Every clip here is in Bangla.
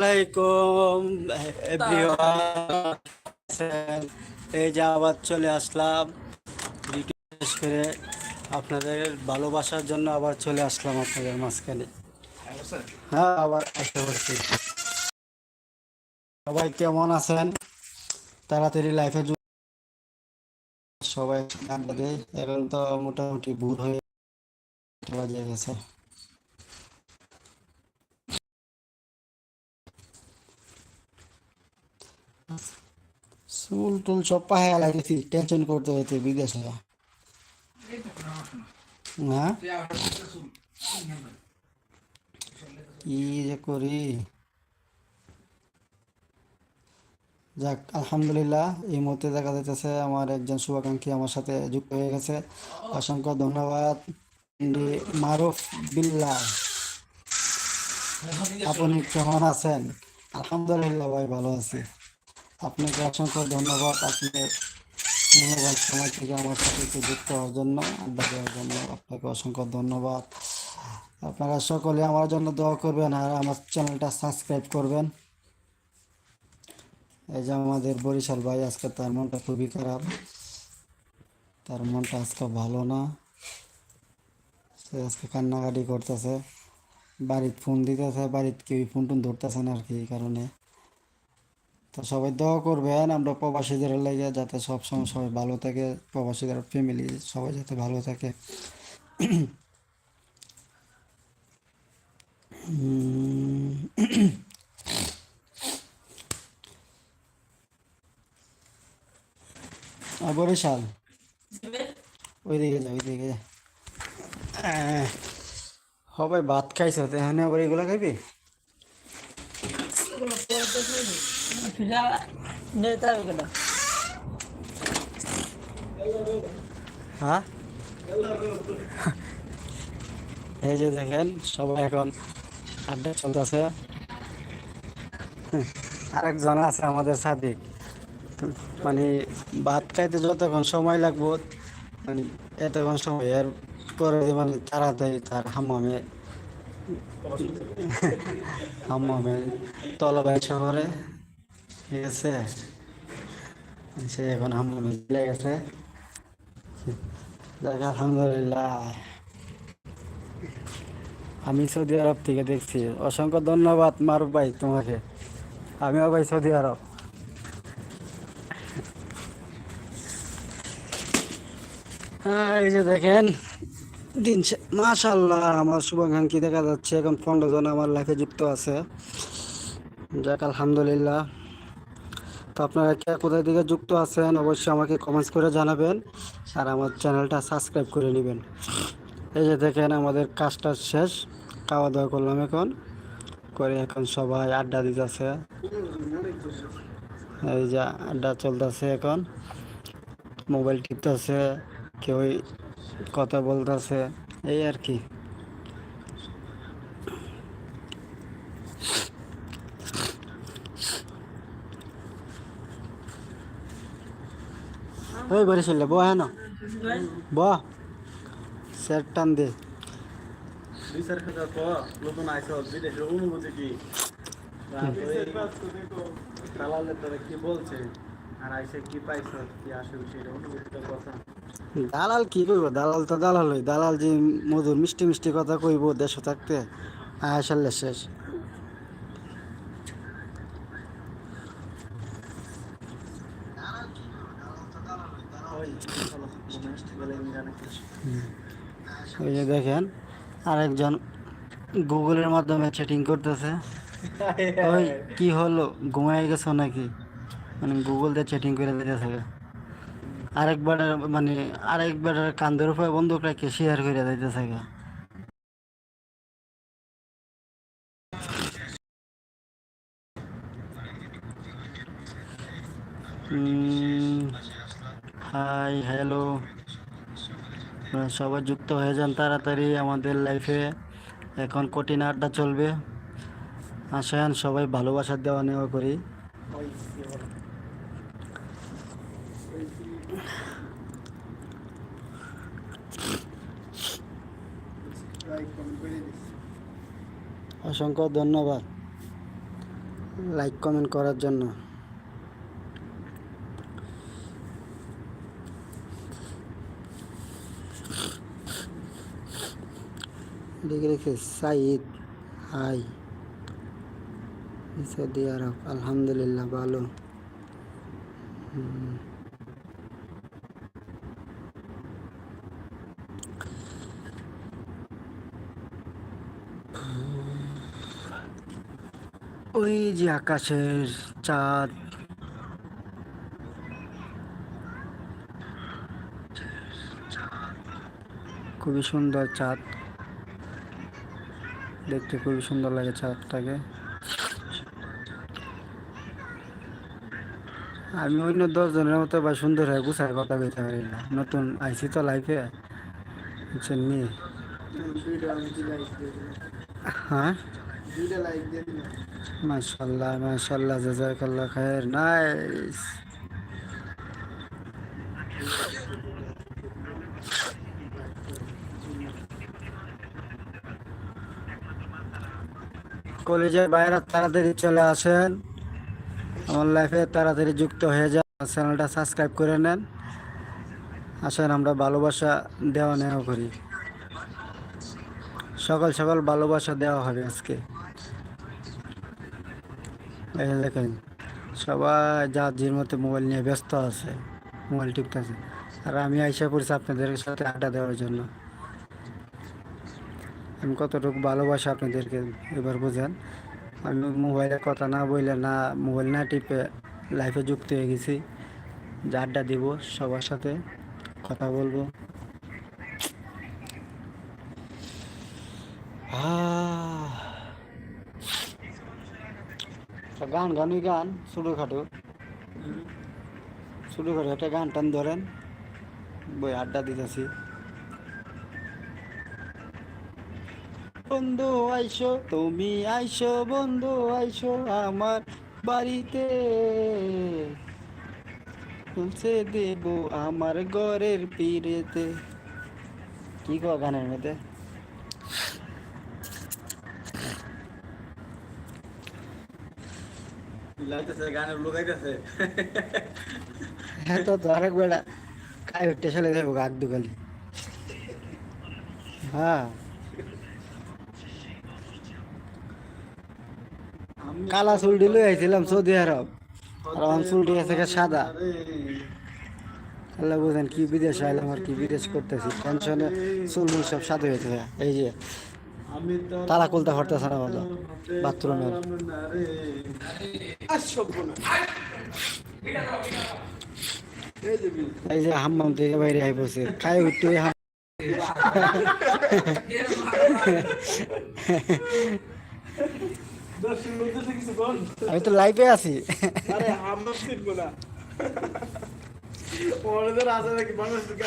আলাইকুম। এই যে আবার চলে আসলাম। রিকোয়েস্ট করে আপনাদের ভালোবাসার জন্য আবার চলে আসলাম আপনাদের মাঝখানে। হ্যাঁ আবার আসতে পারছি। সবাই কেমন আছেন? তাড়াতাড়ি লাইফে সবাই এখন তো মোটামুটি ভোর হয়ে গেছে চুল টুল সব পাহাড় লাগেছি টেনশন করতে হইতে বিদেশে কি যে করি? যাক, আলহামদুলিল্লাহ, এই মুহূর্তে দেখা যাইতেছে আমার একজন শুভাকাঙ্ক্ষী আমার সাথে যুক্ত হয়ে গেছে। অসংখ্য ধন্যবাদ মারুফ বিল্লাহ। আপনি কেমন আছেন? আলহামদুলিল্লাহ ভাই, ভালো আছি। আপনাকে অসংখ্য ধন্যবাদ। আপনি মূল্যবান সময় থেকে আমার সাথে একটু যুক্ত হওয়ার জন্য, আড্ডা দেওয়ার জন্য। আপনাকে অসংখ্য ধন্যবাদ। আপনারা সকলে আমার জন্য দোয়া করবেন আর আমার চ্যানেলটা সাবস্ক্রাইব করবেন। এই যে আমাদের বরিশাল ভাই, আজকে তার মনটা খুবই খারাপ। তার মনটা আজকে ভালো না। সে আজকে কান্নাকাটি করতেছে। বাড়িতে ফোন দিতেছে, বাড়িতে কেউ ফোন টোন ধরতেছে না আর কি এই কারণে। তো সবাই দোয়া করবেন আমরা প্রবাসীদের লেগে যাতে সবসময় সবাই ভালো থাকে প্রবাসীদের ফ্যামিলি সবাই যাতে ভালো থাকে। বরিশাল যা যা। আহ, সবাই ভাত খাইছে তো এখানে আবার এগুলো খাইবি? হ্যাঁ? এই যে দেখেন, সবাই এখন আড্ডা চলতেছে। আরেকজন আছে আমাদের সাথে। মানে ভাত খাইতে যতক্ষণ সময় লাগবো মানে এতক্ষণ সময়, এর পরে মানে তাড়াতাড়ি তার হাম্মামে। হাম্মামে তলবাই শহরে। ঠিক আছে? সে এখন চলে গেছে। আলহামদুলিল্লাহ। আমি সৌদি আরব থেকে দেখছি। অসংখ্য ধন্যবাদ মারুফ ভাই তোমাকে। আমিও ভাই সৌদি আরব। হ্যাঁ, এই যে দেখেন দিন মাশাল্লাহ আমার শুভাকাঙ্ক্ষী দেখা যাচ্ছে। এখন পনেরো জন আমার লাইফে যুক্ত আছে। যাক আলহামদুলিল্লাহ। তো আপনারা কে কোথায় থেকে যুক্ত আছেন, অবশ্যই আমাকে কমেন্টস করে জানাবেন আর আমার চ্যানেলটা সাবস্ক্রাইব করে নেবেন। এই যে দেখেন আমাদের কাজটা শেষ খাওয়া দাওয়া করলাম এখন। করে এখন সবাই আড্ডা দিতেছে। এই যে আড্ডা চলতেছে এখন। মোবাইল টিপতেছে কেউ কথা বলতেছে, এই আর কি। ওই বরিশাল বহ হ্যাঁ না। বহ স্যার টান দে। অনুভূতি কি? বলছে? আর আইসে কি পাইছ কি আসলে সেটা অনুভূতিটা কথা। দালাল কি করব দালাল তো দালাল দালাল যে মধুর মিষ্টি মিষ্টি কথা কইব দেশে থাকতে আসাল্লে শেষ ওই চলো বলে জানে ওই যে দেখেন, আরেকজন গুগলের মাধ্যমে চ্যাটিং করতেছে। ওই কি হলো? ঘুমাই গেছো নাকি? মানে গুগল দিয়ে চ্যাটিং করে দিতেছে। আরেকবার মানে আরেকবার কান্দের উপরে বন্দুক রেখে শেয়ার করে দিতেছে হাই হ্যালো সবাই যুক্ত হয়ে যান তাড়াতাড়ি আমাদের লাইফে এখন কঠিন আড্ডা চলবে। আসেন, সবাই ভালোবাসার দেওয়া নেওয়া করি। অসংখ্য ধন্যবাদ। লাইক কমেন্ট করার জন্য। লিখে রেখে সাইদ হাই। সৌদি আরব, আলহামদুলিল্লাহ, ভালো। ওই যে আকাশের চাঁদ। খুবই সুন্দর চাঁদ। দেখতে খুবই সুন্দর লাগে চাঁদটাকে আমি অন্য দশজনের মতো বা সুন্দর হয়ে গুছায় কথা বলতে পারি না। নতুন আইসি তো লাইফে। দিলাম হ্যাঁ? মাশাল্লাহ মাশাল্লাহ, জাজাকাল্লাহ খায়ের। নাইস। কলেজের বাইরে তাড়াতাড়ি চলে আসেন। আমার লাইফে তাড়াতাড়ি যুক্ত হয়ে যান। চ্যানেলটা সাবস্ক্রাইব করে নেন। আসেন, আমরা ভালোবাসা দেওয়া নেওয়া করি। সকাল সকাল ভালোবাসা দেওয়া হবে আজকে। দেখেন, সবাই যার যার মতো মোবাইল নিয়ে ব্যস্ত আছে মোবাইল টিপতেছে আর আমি আইসা পড়ছি আপনাদের সাথে আড্ডা দেওয়ার জন্য। আমি কতটুকু ভালোবাসা আপনাদেরকে এবার বোঝেন? আমি মোবাইলে কথা না বললে না, মোবাইল না টিপে লাইফে যুক্ত হয়ে গেছি। আড্ডা দিব, সবার সাথে কথা বলব। গান, গানই গান, ছোটোখাটো। ছোটোখাটো একটা গান টান ধরেন। বই আড্ডা দিতেছি। বন্ধু আইসো। তুমি আইসো বন্ধু আইসো আমার বাড়িতে। পৌঁছে দেব আমার ঘরের পিড়েতে। কি কো গানের মধ্যে? হ্যাঁ তো আরেক বেড়া কাই উঠতে চলে যাব গাক হ্যাঁ। কালা চুলটি লই আইছিলাম সৌদি আরব। আর আমার চুলটি আছে সাদা। আল্লাহ বুঝেন কি বিদেশ আইলাম আর কি বিদেশ করতেছি। টেনশনে চুল মুল সব সাদা হয়েছে এই যে আমি তো তালা খুলতে পারতেছে না বলো বাথরুমের এই যে হাম্মাম থেকে বাইরে আই পড়ছে। খাই উঠতে হাম আমি তো লাইভে আছি।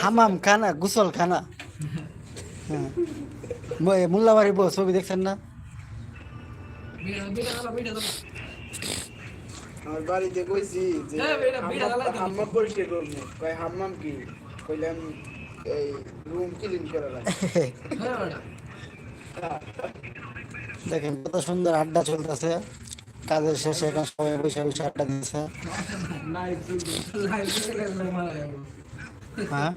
হামাম খানা গুসল খানা। হ্যাঁ। মোল্লাবাড়ি বউ ছবি দেখছেন না? আমার বাড়িতে কইছি যে হ্যাঁ, বেটা, বেটা জ্বালাই দিবি। হাম্মাম পরিষ্কার করব কয় হাম্মাম কি? কইলাম এই রুম ক্লিন করা লাগে দেখেন কত সুন্দর আড্ডা চলতেছে। কাজের শেষে এখন সবাই বসে বসে আড্ডা দিচ্ছে। হ্যাঁ?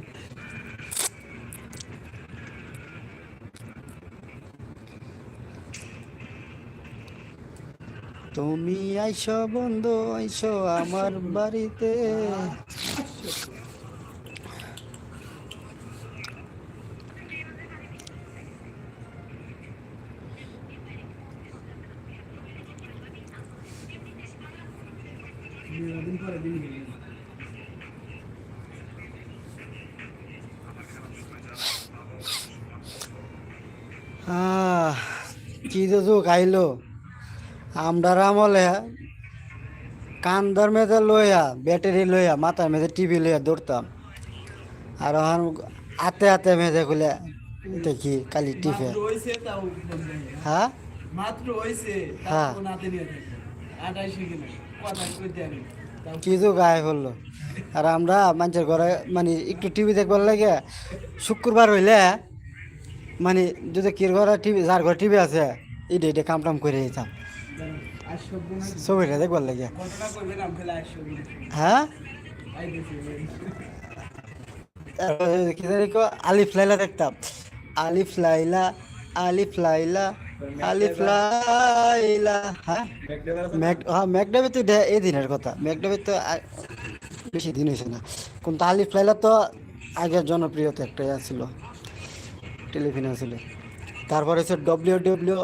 তুমি আইসো বন্ধু, আইসো আমার বাড়িতে। কি যুগ আইলো। আমরার আমলে কান্দার মেঝে লইয়া ব্যাটারি লইয়া মাথার মেঝে টিভি লইয়া দৌড়তাম আর এখন হাতে হাতে মেঝে খুলে দেখি কালি তাও হ্যাঁ? হ্যাঁ। তাও নাতে নিয়ে থাকে আঠাইশে কিনা কথা কইতে আমি তাও কি যুগ আয় হলো আর আমরা মানুষের ঘরে মানে একটু টিভি দেখবার লাগে শুক্রবার হইলে মানে যদি কির ঘরে টিভি যার ঘরে টিভি আছে এটা এটা কাম টাম করে যেতাম। ছবিটা দেখবার লাগে। হ্যাঁ কো, আলিফ লাইলা দেখতাম আলিফ লাইলা আলিফ লাইলা আলিফ লাইলা হ্যাঁ হ্যাঁ ম্যাকডাবি তো এই দিনের কথা। ম্যাকডাবি তো বেশি দিন হয়েছে না। কিন্তু আলিফ লাইলা তো আগের একটা ছিল টেলিফিনে ছিল তারপরে হচ্ছে ডব্লিউ ডব্লিউ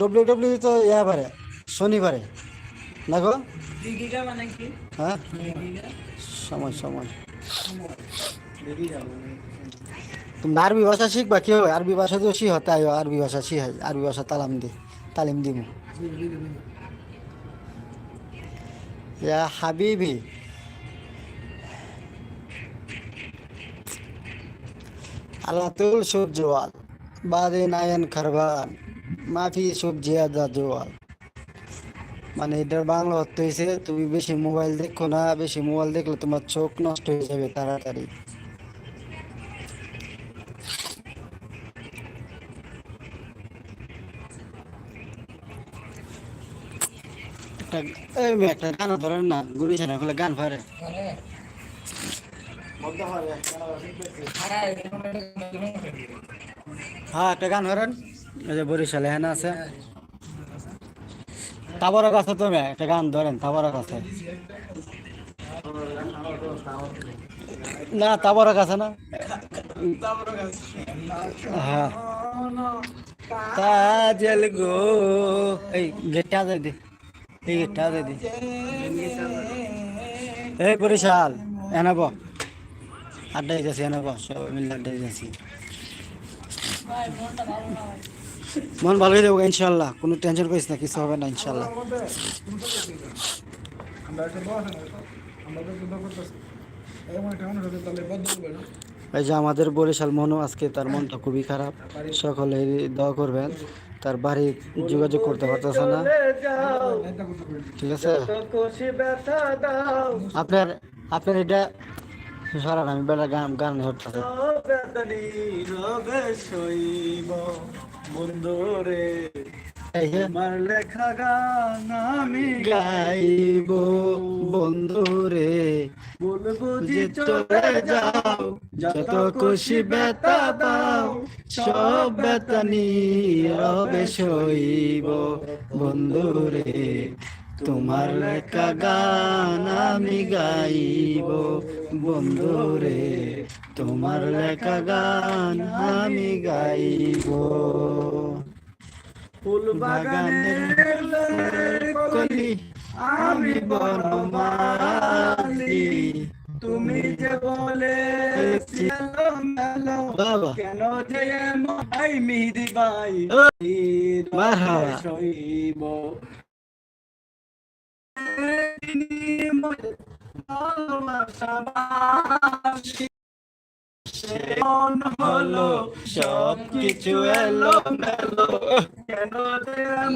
ডব্লিউ ডব্লিউ তো শনিবারে। না গো? মানে হ্যাঁ? সময় সময়। তুমি আরবি ভাষা শিখবা, কি হবে? আরবি ভাষা তো শিখ তাই আরবি ভাষা শিখাই আরবি ভাষা তালাম দি, তালিম দিব ইয়া হাবিবি। আলাতুল সূর্যওয়াল বাদে নায়ন খারবান, মাফি সবজিয়াদা জোয়াল মানে এটার বাংলা অর্থ হয়েছে তুমি বেশি মোবাইল দেখো না, বেশি মোবাইল দেখলে তোমার চোখ নষ্ট হয়ে যাবে তাড়াতাড়ি। একটা একটা গান ধরেন না গুড়ি ছাড়া খুলে গান ফারে হ্যাঁ একটা গান ধরেন। এই যে বরিশালে হ্যাঁ আছে। তাবরক আছে তো মেয়ে, একটা গান ধরেন, তাবরক আছে। না, তাবরক আছে না। হ্যাঁ। কাজল গো, এই গেটটা দে। বরিশাল এনাব এনাব সবাই মিলে মন ভালো হয়ে যাব ইনশাল্লাহ। কোনো টেনশন করিস না, কিছু হবে না, ইনশাল্লাহ। এই যে আমাদের বরিশাল মনও আজকে তার মনটা খুবই খারাপ। সকলে দোয়া করবেন। তার বাড়ি যোগাযোগ করতে পারতেছে না। ঠিক আছে? আপনার আপনার এটা সরান, আমি বেলা গান গান হচ্ছে বন্ধুরে। তোমার লেখা গান আমি গাইব। বন্ধু রে বলব যে চলে যাও যত খুশি বেতা দাও সব বেতানি রবে সইব। বন্ধু রে তোমার লেখা গান আমি গাইব। বন্ধু রে তোমার লেখা গান আমি গাইব। ফুল বাগানের কলি আমি বনমালি তুমি যে বলে কেন যে মাই মিহিদি বাই মারহাবা। সইব। মন হলো সব কিছু এলো মেলো কেন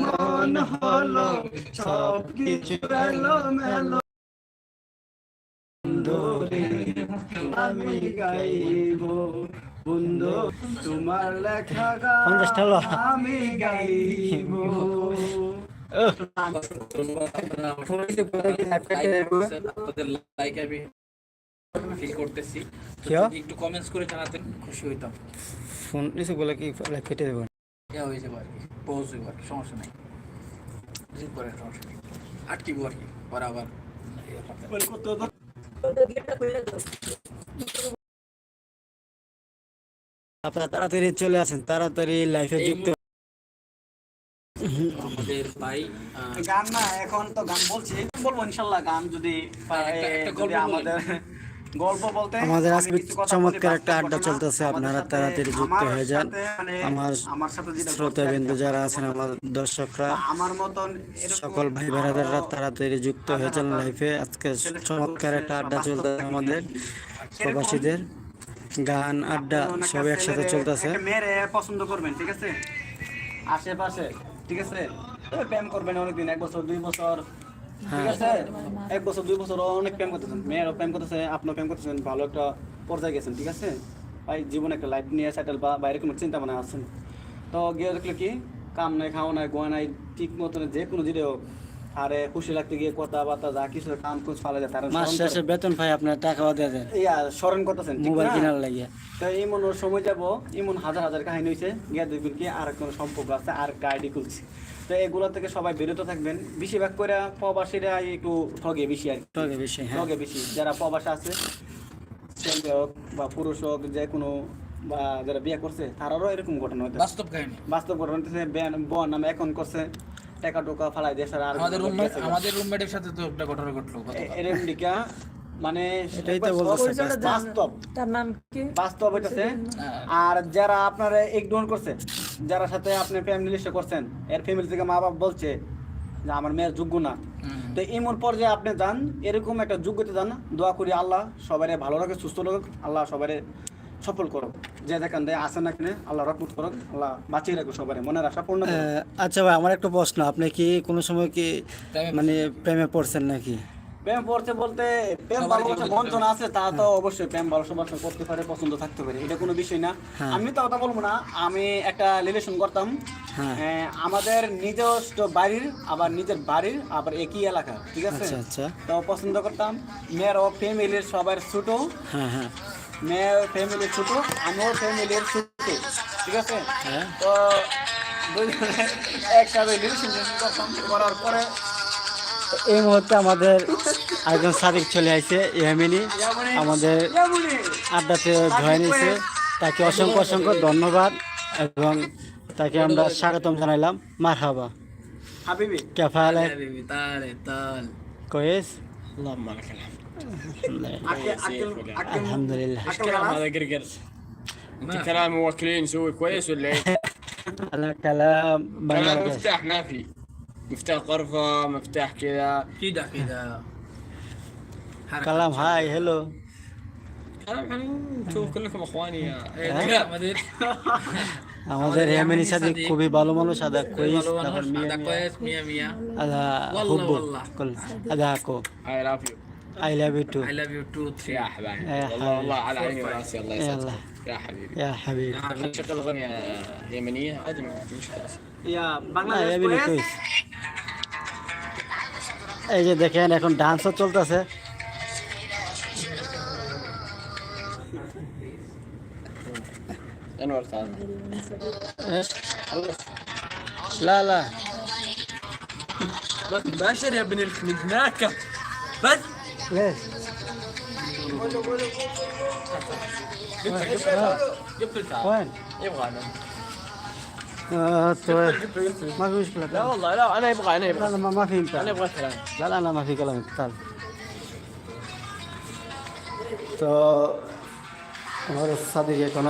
মন হলো সব কিছু এলো মেলো আমি গাইব। বন্ধু তোমার লেখা গান আমি গাইব। লাইক ফিল করতেছি। একটু কমেন্টস করে জানাতেন। খুশি হইতাম। ফোন রিসিভ করলে কি কেটে দেবো? ইয়া হয়ে যাবে আর কি পৌঁছ হইব আর কি সমস্যা নাই। রিসিভ করে সমস্যা নেই। আটকিব আর কি পরে আবার। আপনারা তাড়াতাড়ি চলে আসেন তাড়াতাড়ি লাইফে যুক্ত আমাদের ভাই গান না এখন তো গান বলছি বলব ইনশাল্লাহ গান যদি গল্প আমাদের গল্প বলতে আমাদের আজকে চমৎকার একটা আড্ডা চলতেছে আপনারা তাড়াতাড়ি যুক্ত হয়ে যান। আমার আমার সাথে যেটা শ্রোতা বিন্দু যারা আছেন আমার দর্শকরা আমার মতন সকল ভাই বোনেরা তাড়াতাড়ি যুক্ত হয়ে যান লাইফে আজকে চমৎকার একটা আড্ডা চলতেছে আমাদের প্রবাসীদের। গান আড্ডা সব একসাথে চলতেছে। মেয়েরে পছন্দ করবেন ঠিক আছে? আশেপাশে ঠিক আছে? প্রেম করবেন অনেকদিন এক বছর দুই বছর এক বছর দুই বছর অনেক প্রেম করতেছেন। মেয়েরও প্রেম করতেছে আপনার প্রেম করতেছেন ভালো একটা পর্যায়ে গেছেন ঠিক আছে? ভাই জীবনে একটা লাইফ নিয়ে সেটেল বা বাইরে কোনো চিন্তা তো গিয়ে দেখলে কি কাম নাই খাওয়া নাই গোয়া নাই ঠিক মতন যে কোনো জিনিস আরে খুশি লাগতে গিয়ে কথা বার্তা যা কিছু কাম কুচ ফালে যায় তারা মাস শেষে বেতন পাই আপনার টাকাও দিয়ে দেন ইয়া স্মরণ করতেছেন মোবাইল কেনার লাগিয়া। তো এমন ওর সময় যাব এমন হাজার হাজার কাহিনী হয়েছে গিয়া দেখবেন কি আর কোন সম্পর্ক আছে আর গাইডি খুলছে। তো এগুলো থেকে সবাই বিরত থাকবেন। বেশিরভাগ করে প্রবাসীরা একটু ঠগে বেশি আর টকে বেশি হ্যাঁ। ঠগে বেশি। যারা প্রবাসে আছে ছেলে হোক বা পুরুষ হোক যে কোনো বা যারা বিয়ে করছে তারারও এরকম ঘটনা হতে বাস্তব কাহিনী। বাস্তব ঘটনা হইতেছে বোন নামে এখন করছে টাকা টোকা ফালাই দিয়ে আর আমাদের রুমমেট আমাদের রুমমেটের সাথে তো একটা ঘটনা ঘটলো এরকম দিকা মানে এটাই তো বলতেছে বাস্তব। তার নাম কি? বাস্তব হইতেছে। হ্যাঁ। আর যারা আপনার ইগনোর করছে যারা সাথে আপনি ফ্যামিলি লিস্টে করছেন এর ফ্যামিলি থেকে মা বাবা বলছে যে আমার মেয়ের যোগ্য না। তো এমন পর্যায়ে আপনি যান এরকম একটা যোগ্যতা যান দোয়া করি আল্লাহ সবাই ভালো রাখে সুস্থ রাখুক আল্লাহ সবাই সফল করুক। যে যেখান দিয়ে আসেন না কিনে আল্লাহ রহমত করুক আল্লাহ বাঁচিয়ে রাখুক সবাই মনের আশা পূর্ণ আচ্ছা ভাই আমার একটা প্রশ্ন আপনি কি কোনো সময় কি মানে প্রেমে পড়ছেন নাকি? প্রেম পড়তে বলতে প্রেম ভালোবাসা বঞ্চনা আছে তা তো অবশ্যই প্রেম ভালোবাসা করতে পারে পছন্দ থাকতে পারে এটা কোনো বিষয় না। হ্যাঁ। আমি তো কথা বলব না আমি একটা রিলেশন করতাম। হ্যাঁ। আমাদের নিজস্ব বাড়ির আবার নিজের বাড়ির আবার একই এলাকা ঠিক আছে? আচ্ছা আচ্ছা। তো পছন্দ করতাম। মেয়ের ও ফ্যামিলির সবার ছোট। হ্যাঁ হ্যাঁ। মেয়ের ফ্যামিলির ছোট আমিও ফ্যামিলির ছোট ঠিক আছে? হ্যাঁ। তো একসাথে রিলেশন করতাম করার পরে এই মুহূর্তে আমাদের একজন সাদিক চলে আসছে ইয়ামিনী আমাদের যেমনই আড্ডাতে জয়েন হয়েছে তাকে অসংখ্য অসংখ্য ধন্যবাদ এবং তাকে আমরা স্বাগতম জানাইলাম মার হাবা হাবিবি কেফা আলাইক হাবিবি, তালে, তাল। كويس اللهم لك الحمد আকেল আকেল আকেল الحمد لله আকেল كلام খালাস? هذا قرقر انت ما- كلام موكلين نسوي كويس ولا ايه؟ انا كلام كلام بنرجع مفتاح ما في مفتاح غرفة مفتاح كذا كده كده حركة. كلام هاي هلو كلام حلو انتم كلكم اخواني يا إيه، হ্যাঁ? ده আমাদের আমাদের ইয়ামিনী সাদিক খুবই ভালো মানুষ আদা কুইস ভালো তারপর মানুষ, মিয়া আদা মিয়া কয়েস, মিয়া মিয়া। আদা والله হুব্বু والله. كل আদা আকো I love you I love you too I love you too, three. يا حبايبي يا والله والله على عيني حبيبي. وراسي الله يلا. يسعدك يا حبيبي يا حبيبي خلينا نشغل اغنية يمنية عادي ما في مشكلة ইয়া না বাংলাদেশ ইয়ামিনী কুয়েত? কুইস এই যে দেখেন এখন ডান্সও চলতেছে انور تعال لا لا بس باشر يا ابن الخناكة بس ليش جبت تعال وين يبغى انا آه، تو- ما في مشكلة لا والله لا انا يبغى انا لا يبغى لا ما ما في انا امكان يبغى كلام لا لا لا ما في كلام تعال তো আমার সাদিক এখন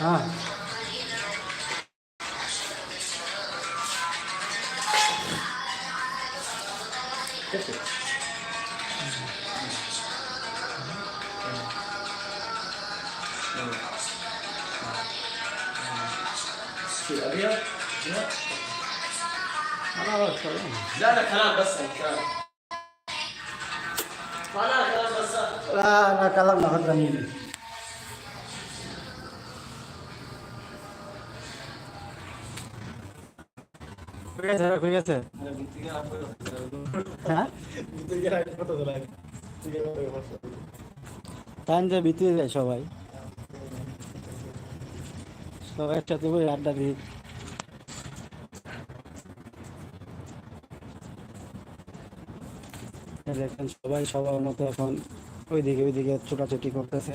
হ্যাঁ لا لا كلام بس كلام لا لا كلام ناخذ جميل ঠিক আছে ঠিক আছে হ্যাঁ টাইম যে ভিতরে যায় সবাই সবাই একসাথে বই আড্ডা দিই দেখেন সবাই সবার মতো এখন ওইদিকে ওইদিকে ছোটাছুটি করতেছে।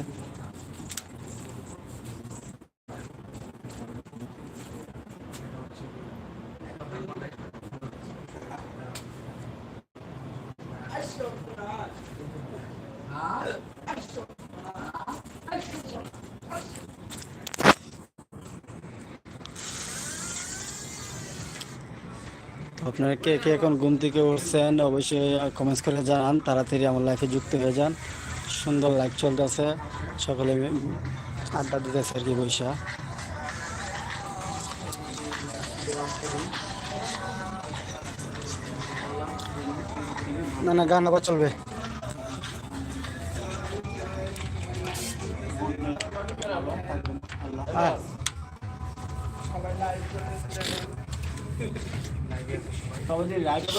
কে কে এখন ঘুম থেকে উঠছেন, অবশ্যই কমেন্টস করে জানান, তাড়াতাড়ি আমার লাইফে যুক্ত হয়ে যান। সুন্দর লাইফ চলতেছে, সকলে আড্ডা দিতেছে আর কি বৈশা। না না, গান আবার চলবে।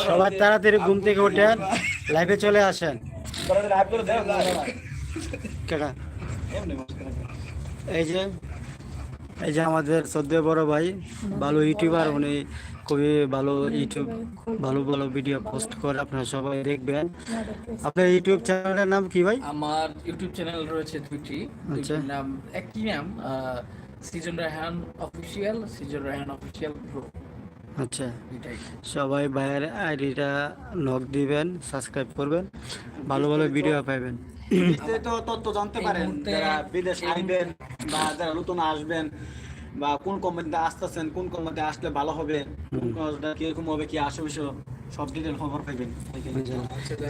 সবাই তাড়াতাড়ি ঘুম থেকে উঠেন লাইভে চলে আসেন। এই যে এই যে আমাদের সদ্য বড় ভাই ভালো ইউটিউবার উনি খুবই ভালো ইউটিউব ভালো ভালো ভিডিও পোস্ট করে আপনারা সবাই দেখবেন। আপনার ইউটিউব চ্যানেলের নাম কি ভাই? আমার ইউটিউব চ্যানেল রয়েছে দুটি আচ্ছা। নাম একই নাম season Raihan official season Raihan official আচ্ছা সবাই ভাইয়ের আইডিটা নক দিবেন সাবস্ক্রাইব করবেন ভালো ভালো ভিডিও পাবেন তো তথ্য জানতে পারেন যারা বিদেশ এই আইবেন বা যারা নতুন আসবেন বা কোন কোম্পানিতে আসতেছেন কোন কোম্পানিতে আসলে ভালো হবে কোন কোম্পানিটা কীরকম হবে কি বিষয় সব ডিটেল খবর পাইবেন।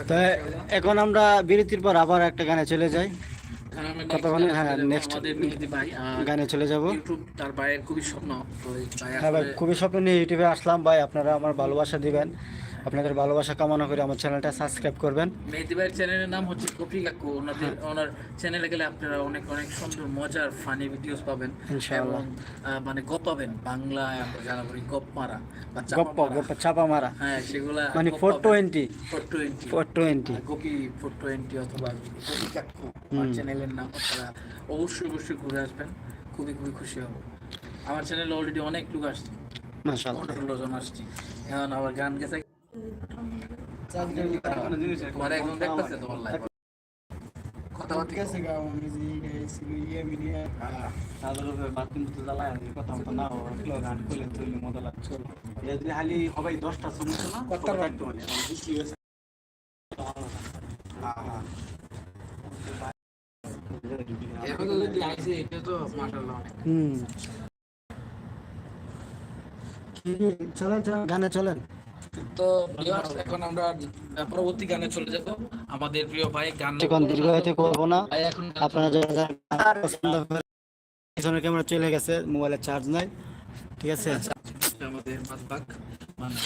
তো এখন আমরা বিরতির পর আবার একটা গানে চলে যাই। কতক্ষণে? হ্যাঁ, নেক্সট গানে চলে যাব তার ভাইয়ের খুবই স্বপ্ন হ্যাঁ ভাই খুবই স্বপ্ন নিয়ে ইউটিউবে আসলাম ভাই আপনারা আমার ভালোবাসা দিবেন আপনাদের ভালোবাসা কামনা করে আমার চ্যানেলটা সাবস্ক্রাইব করবেন। মেহেদি ভাইয়ের চ্যানেলের নাম হচ্ছে কপি কাকু। ওনাদের ওনার চ্যানেলে গেলে আপনারা অনেক অনেক সুন্দর মজার ফানি ভিডিওস পাবেন। ইনশাআল্লাহ। মানে গপ পাবেন বাংলায় আমরা যারা বলি গপ মারা বা মারা। গপ্প চাপা মারা হ্যাঁ সেগুলা মানে four twenty. Four twenty. Four twenty. Gopi four twenty অথবা গোপি কাকু। আমার চ্যানেলের নাম আপনারা অবশ্যই অবশ্যই ঘুরে আসবেন। খুবই খুবই খুশি হব। আমার চ্যানেলে অলরেডি অনেক লোক আসছে। মাশাআল্লাহ। পনেরো জন আসছে। এখন আবার গান গেছে। চলেন চলেন গানে চলেন। তো এখন আমরা পরবর্তী গানে চলে যাব। আমাদের প্রিয় ভাই গান এখন দীর্ঘ হইতে করব না। আপনারা যারা পিছনের ক্যামেরা চলে গেছে মোবাইলে চার্জ নাই। ঠিক আছে? আমাদের মাতবাক মানে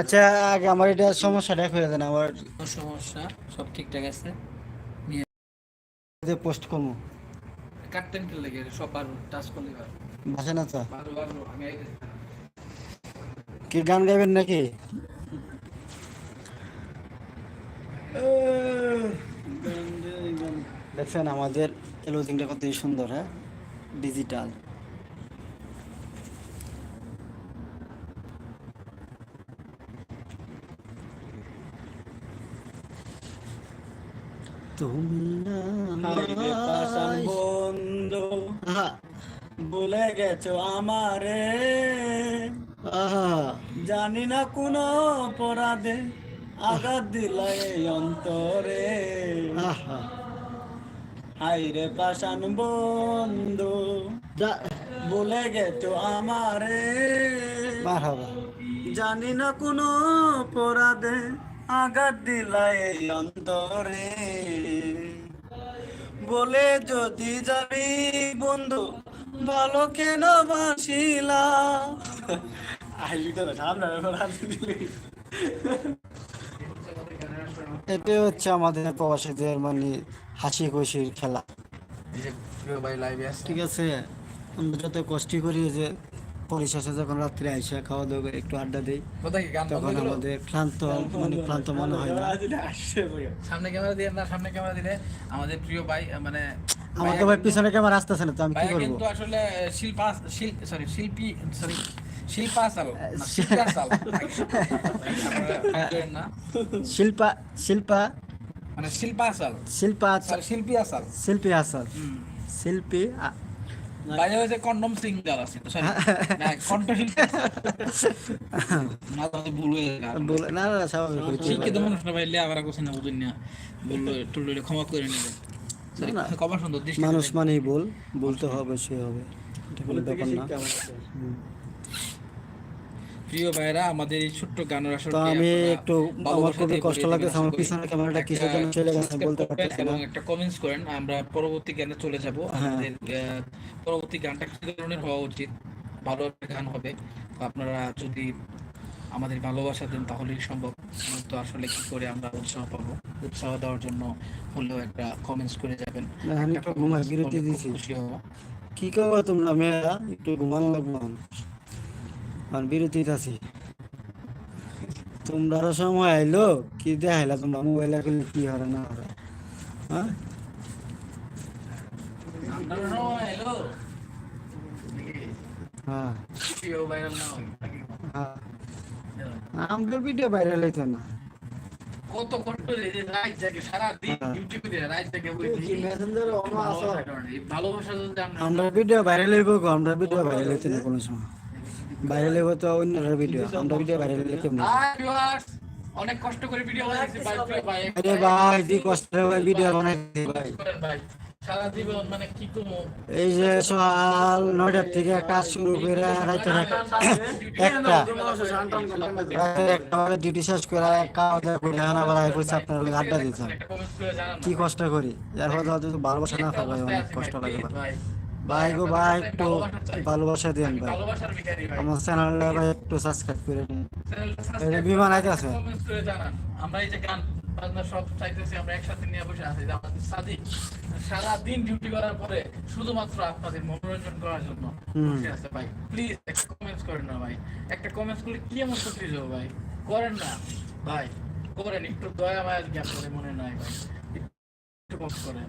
আচ্ছা আগে আমার এটা সমস্যাটা হয়ে দেন আমার সমস্যা? সব ঠিকঠাক আছে? পোস্ট করব। কাটতেন কি লাগে? সব আর টাচ করলে বাসে না তো? আমি। কি গান গাইবেন নাকি? দেখছেন আমাদের ক্লোজিংটা কত সুন্দর হ্যাঁ? ডিজিটাল তুমি বন্ধু ভুলে গেছো আমারে। জানি না কোন অপরাধে আঘাত দিলাই অন্তরে। আহা। হাইরে পাশান বন্ধু ভুলে গেছো আমারে। জানি না কোন অপরাধে আঘাত দিলাই অন্তরে। বলে যদি যাবি বন্ধু ভালো কেন বাসিলা? এটাই হচ্ছে আমাদের প্রবাসীদের মানে হাসি খুশির খেলা। ঠিক আছে আমরা যত কষ্টই করি যে পরিশেষে যখন রাত্রে আইসা খাওয়া দাওয়া করে একটু আড্ডা দিই তখন আমাদের ক্লান্ত মানে ক্লান্ত মনে হয় না। সামনে ক্যামেরা দিয়ে না সামনে ক্যামেরা দিলে আমাদের প্রিয় ভাই মানে আমার তো ভাই পিছনে ক্যামেরা আসতেছে না তো আমি কি করব? কিন্তু আসলে শিল্পা সরি শিল্পী সরি শিল্পা শিল্পা মানে শিল্পা শিল্পী আসাল। শিল্পী আসাল। শিল্পী আ- বাইরে হয়েছে কন্ডম সিঙ্গার আছে সরি। কণ্ঠশিল্পী মাঝে ভুল হয়ে গেল না না স্বাভাবিক না ভাই না বুঝুন না। বলল টুললে ক্ষমা করে মানুষ মানেই বল বলতে হবে সে হবে। এটা কোনো ব্যাপার না। প্রিয় ভাইরা আমাদের এই ছোট্ট গানের আমি একটু আমার খুবই কষ্ট আমার পিছনে ক্যামেরাটা কিসের জন্য চলে গেছে বলতে পারতেছি না। এবং একটা কমেন্টস করেন আমরা পরবর্তী গানে চলে যাব। আমাদের পরবর্তী গানটা কি ধরনের হওয়া উচিত ভালো একটা গান হবে। আপনারা যদি আমাদের ভালোবাসা দেন তাহলেই সম্ভব। তো আসলে কি করে আমরা উৎসাহ পাবো? উৎসাহ দেওয়ার জন্য হলেও একটা কমেন্টস করে যাবেন। আমি একটু বিরতি দিছি। কি করব তোমরা মেয়েরা? একটু ঘুমানো লাগবো। আর বিরতিতে আছি। তোমরা সময় আইলো? কি দেখাইলা তোমরা? মোবাইলে করলে কি হারে না হারে হ্যাঁ? হ্যাঁ। হয়। আমাদের ভিডিও ভাইরাল হইতো না। কত কষ্ট রে রাত জাগে সারা দিন হ্যাঁ। ডিউটি রাত জাগে বই কি ভালোবাসা যদি আমরা আমরা ভিডিও ভাইরাল হইব আমরা ভিডিও ভাইরাল হইতে না কোনো সময়। ভাইরাল হইব তো অন্যরা ভিডিও আমরা ভিডিও ভাইরাল হইলে কেমন অনেক কষ্ট করে ভিডিও বানাইছি ভাই ভাই আরে ভাই দি কষ্ট করে ভিডিও বানাইছি ভাই। সারা জীবন মানে কি কমো এই যে সকাল নয়টার থেকে কাজ শুরু করে এক- একটা। একটা ডিউটি শেষ করে খাওয়া দাওয়া করে করছে আপনার লগে আড্ডা দিতাম করে কি কষ্ট করি? এর ফলে ভালোবাসা না পাই অনেক কষ্ট লাগে। ভাই। ভাই গো ভাই একটু ভালোবাসা দিন ভাই। আমার চ্যানেলটা ভাই একটু সাবস্ক্রাইব করে দিন। যে বিমান কমেন্টস করে জানান। আমরা এই যে গান বাজনা সব চাইতেছি আমরা একসাথে নিয়ে বসে আছি। আমাদের সাদিক। সারা দিন ডিউটি করার পরে শুধুমাত্র আপনাদের মনোরঞ্জন করার জন্য বসে আছে ভাই। প্লিজ একটা কমেন্টস করেন না ভাই। একটা কমেন্টস করলে কি এমন করতে যাব ভাই? করেন না। ভাই করেন। একটু দয়া মায়া জ্ঞাপ করে মনে নাই ভাই। একটু কমেন্ট করেন।